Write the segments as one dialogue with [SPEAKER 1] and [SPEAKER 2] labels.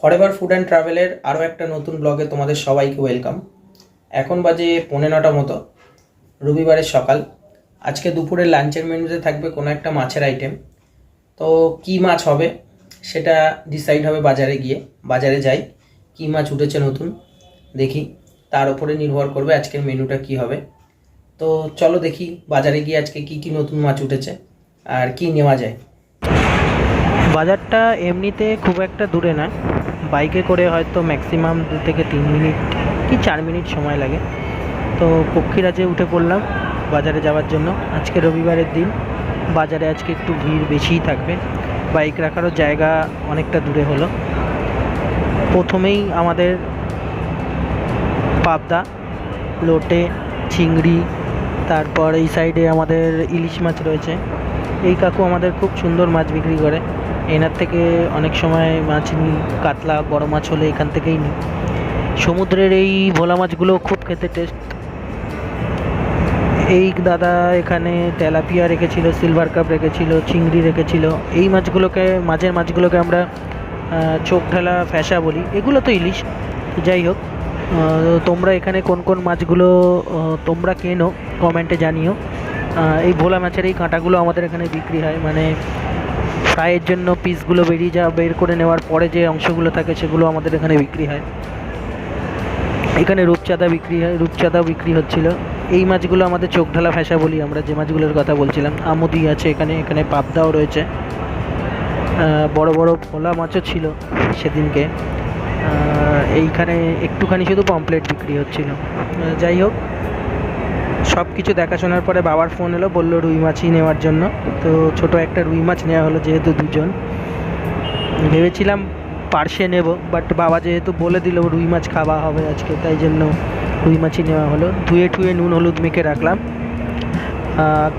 [SPEAKER 1] Forever food and ট্রাভেলের আরও একটা নতুন ব্লগে তোমাদের সবাইকে ওয়েলকাম এখন বাজে পৌনে নটা মতো, রবিবারের সকাল। আজকে দুপুরের লাঞ্চের মেনুতে থাকবে কোনো একটা মাছের আইটেম তো কি মাছ হবে সেটা ডিসাইড হবে বাজারে গিয়ে। বাজারে যাই, কি মাছ উঠেছে নতুন দেখি। তার উপরে নির্ভর করবে আজকের মেনুটা কি হবে। তো চলো দেখি বাজারে গিয়ে আজকে কি কি নতুন মাছ উঠেছে আর কি নেওয়া যায়। বাজারটা এমনিতে খুব একটা দূরে না বাইকে করে হয়তো ম্যাক্সিমাম দু থেকে তিন মিনিট কি চার মিনিট সময় লাগে। তো পক্ষীরাজে উঠে পড়লাম বাজারে যাওয়ার জন্য, আজকে রবিবারের দিন। বাজারে আজকে একটু ভিড় বেশিই থাকবে। বাইক রাখারও জায়গা অনেকটা দূরে হলো। প্রথমেই আমাদের পাবদা, লোটে, চিংড়ি, তারপর এই সাইডে আমাদের ইলিশ মাছ রয়েছে। এই কাকু আমাদের খুব সুন্দর মাছ বিক্রি করে। এনার থেকে অনেক সময় মাছ নিই কাতলা, বড় মাছ হলে এখান থেকেই নিই সমুদ্রের এই ভোলা মাছগুলো খুব খেতে টেস্ট এই দাদা এখানে তেলাপিয়া রেখেছিল সিলভার কাপ রেখেছিল, চিংড়ি রেখেছিল। এই মাছগুলোকে মাঝের মাছগুলোকে আমরা চোখ ঢালা ফ্যাসা বলি। এগুলো তো ইলিশ, যাই হোক। তোমরা এখানে কোন কোন মাছগুলো তোমরা কেনো কমেন্টে জানিও। এই ভোলা মাছের এই কাঁটাগুলো আমাদের এখানে বিক্রি হয়। মানে ফ্রাইয়ের জন্য পিসগুলো বেরিয়ে যা, বের করে নেওয়ার পরে যে অংশগুলো থাকে সেগুলো আমাদের এখানে বিক্রি হয়। এখানে রূপচাঁদা বিক্রি হয়, রূপচাঁদাও বিক্রি হচ্ছিল। এই মাছগুলো আমাদের চোখ ঢালা ফ্যাসা বলি আমরা যে মাছগুলোর কথা বলছিলাম। আমুদি আছে এখানে এখানে পাবদাও রয়েছে। বড় বড় ভোলা মাছও ছিল সেদিনকে। এইখানে একটুখানি শুধু পমপ্লেট বিক্রি হচ্ছিল। যাই হোক সব কিছু দেখাশোনার পরে বাবার ফোন এলো, বলল রুই মাছই নেওয়ার জন্য। তো ছোট একটা রুই মাছ নেওয়া হলো যেহেতু দুজন। ভেবেছিলাম পার্শে নেব বাট বাবা যেহেতু বলে দিল রুই মাছ খাওয়া হবে আজকে, তাই জন্য রুই মাছই নেওয়া হলো। ধুয়ে টুয়ে নুন হলুদ মেখে রাখলাম।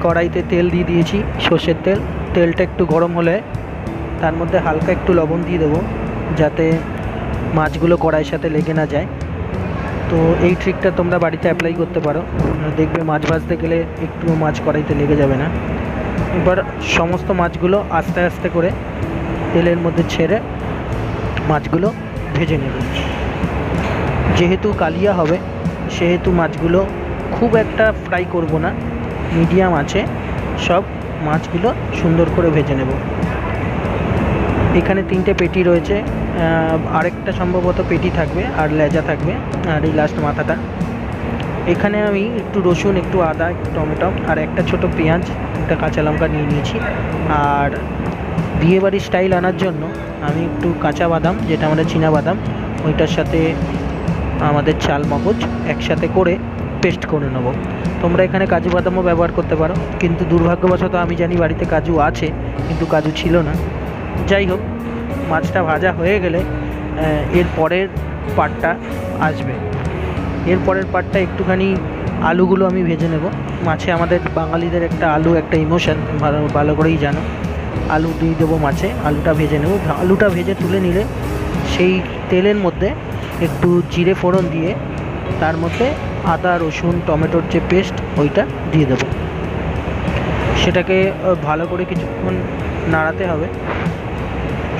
[SPEAKER 1] কড়াইতে তেল দিয়ে দিয়েছি, সর্ষের তেল। তেলটা একটু গরম হলে তার মধ্যে হালকা একটু লবণ দিয়ে দেবো, যাতে মাছগুলো কড়াইয়ের সাথে লেগে না যায়। তো এই ট্রিকটা তোমরা বাড়িতে অ্যাপ্লাই করতে পারো। দেখবে মাছ ভাজতে গেলে একটু মাছ কড়াইতে লেগে যাবে না। এবার সমস্ত মাছগুলো আস্তে আস্তে করে তেলের মধ্যে ছেড়ে মাছগুলো ভেজে নেব। যেহেতু কালিয়া হবে, সেহেতু মাছগুলো খুব একটা ফ্রাই করব না। মিডিয়াম আছে, সব মাছগুলো সুন্দর করে ভেজে নেব। এখানে তিনটে পেটি রয়েছে আরেকটা সম্ভবত পেটি থাকবে আর লেজা থাকবে আর এই লাস্ট মাথাটা। এখানে আমি একটু রসুন, একটু আদা, একটু টমেটো আর একটা ছোট পেঁয়াজ, একটা কাঁচা লঙ্কা নিয়ে নিয়েছি। আর বিয়েবাড়ির স্টাইল আনার জন্য আমি একটু কাঁচা বাদাম, যেটা আমাদের চীনা বাদাম, ওইটার সাথে আমাদের চাল, মগজ একসাথে করে পেস্ট করে নেব। তোমরা এখানে কাজু বাদামও ব্যবহার করতে পারো, কিন্তু দুর্ভাগ্যবশত আমি জানি বাড়িতে কাজু আছে, কিন্তু কাজু ছিল না। যাই হোক মাছটা ভাজা হয়ে গেলে এর পরের পার্টটা আসবে। এর পরের পার্টটা একটুখানি আলুগুলো আমি ভেজে নেব। মাছে আমাদের বাঙালিদের একটা আলু একটা ইমোশন, ভালো ভালো করেই জানো। আলু দিয়ে দেবো মাছে, আলুটা ভেজে নেব। আলুটা ভেজে তুলে নিলে সেই তেলের মধ্যে একটু জিরে ফোড়ন দিয়ে তার মধ্যে আদা, রসুন, টমেটোর যে পেস্ট, ওইটা দিয়ে দেবো। সেটাকে ভালো করে কিছুক্ষণ নাড়াতে হবে।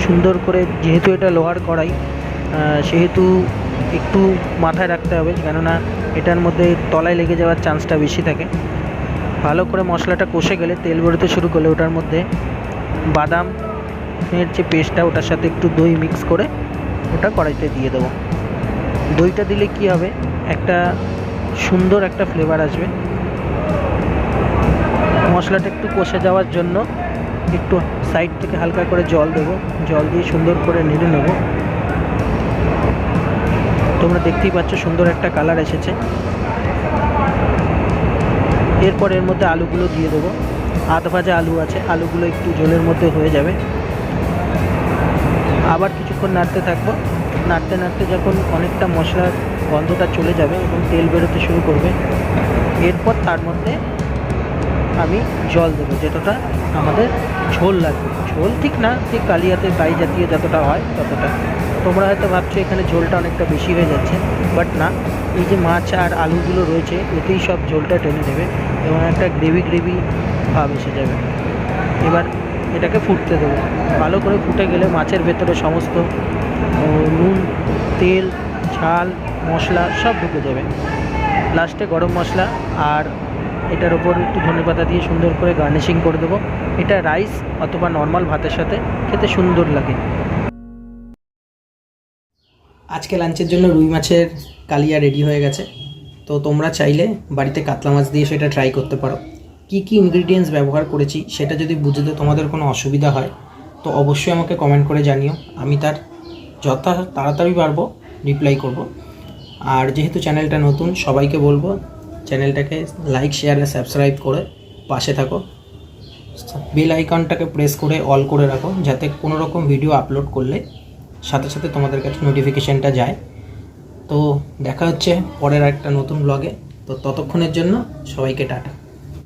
[SPEAKER 1] সুন্দর করে, যেহেতু এটা লোহার কড়াই সেহেতু একটু মাথায় রাখতে হবে, কেননা এটার মধ্যে তলায় লেগে যাওয়ার চান্সটা বেশি থাকে। ভালো করে মশলাটা কষে গেলে, তেল বেরোতে শুরু করলে ওটার মধ্যে বাদাম এর যে পেস্টটা, ওটার সাথে একটু দই মিক্স করে ওটা কড়াইতে দিয়ে দেবো। দইটা দিলে কি হবে? একটা সুন্দর একটা ফ্লেভার আসবে। মশলাটা একটু কষে যাওয়ার জন্য একটু সাইড থেকে হালকা করে জল দেবো। জল দিয়ে সুন্দর করে নেড়ে নেব। তোমরা দেখতেই পাচ্ছ সুন্দর একটা কালার এসেছে। এরপর এর মধ্যে আলুগুলো দিয়ে দেবো। আধ ভাজা আলু আছে, আলুগুলো একটু জলের মধ্যে হয়ে যাবে। আবার কিছুক্ষণ নাড়তে থাকব। নাড়তে নাড়তে যখন অনেকটা মশলার গন্ধটা চলে যাবে এবং তেল বেরোতে শুরু করবে, এরপর তার মধ্যে আমি জল দেবো যেটা আমাদের ঝোল লাগবে। ঝোল ঠিক না, ঠিক কালিয়াতে গাই জাতীয় যতটা হয় ততটা। তোমরা হয়তো ভাবছ এখানে ঝোলটা অনেকটা বেশি হয়ে যাচ্ছে বাট না। এই যে মাছ আর আলুগুলো রয়েছে, এতেই সব ঝোলটা টেনে দেবে এবং একটা গ্রেভি গ্রেভি ভাব এসে যাবে। এবার এটাকে ফুটতে দেবো। ভালো করে ফুটে গেলে মাছের ভেতরে সমস্ত নুন, তেল, ঝাল, মশলা সব ঢুকে যাবে। লাস্টে গরম মশলা আর এটার ওপর একটু ধনেপাতা দিয়ে সুন্দর করে গার্নিশিং করে দেবো। এটা রাইস অথবা নর্মাল ভাতের সাথে খেতে সুন্দর লাগে। আজকে লাঞ্চের জন্য রুই মাছের কালিয়া রেডি হয়ে গেছে। তো তোমরা চাইলে বাড়িতে কাতলা মাছ দিয়ে সেটা ট্রাই করতে পারো। কি কি ইনগ্রিডিয়েন্টস ব্যবহার করেছি সেটা যদি বুঝতে তোমাদের কোনো অসুবিধা হয়, তো অবশ্যই আমাকে কমেন্ট করে জানিও। আমি তার যথা তাড়াতাড়ি পারব রিপ্লাই করব। আর যেহেতু চ্যানেলটা নতুন, সবাইকে বলব চ্যানেলটাকে লাইক শেয়ার আর সাবস্ক্রাইব করে পাশে থাকো। বেল আইকনটাকে প্রেস করে অল করে রাখো, যাতে কোনো রকম ভিডিও আপলোড করলে সাথে সাথে তোমাদের কাছে নোটিফিকেশানটা যায়। তো দেখা হচ্ছে পরের একটা নতুন ব্লগে তো ততক্ষণের জন্য সবাইকে টাটা।